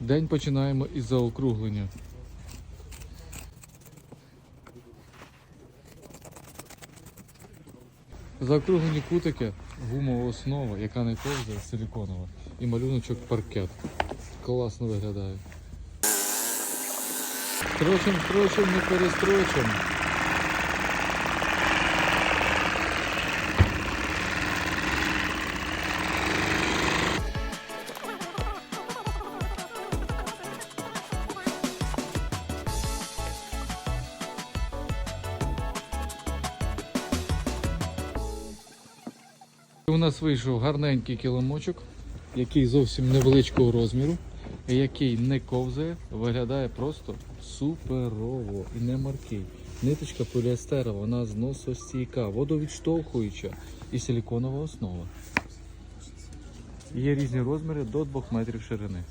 День починаємо із заокруглення. Заокруглені кутики, гумова основа, яка не ковзає, силіконова. І малюночок паркет. Класно виглядає. Строчим, строчим, не перестрочим. У нас вийшов гарненький килимочок, який зовсім невеличкого розміру, який не ковзає, виглядає просто суперово і не маркий. Ниточка поліестерова, вона зносостійка, водовідштовхуюча і силіконова основа. Є різні розміри до 2 метрів ширини.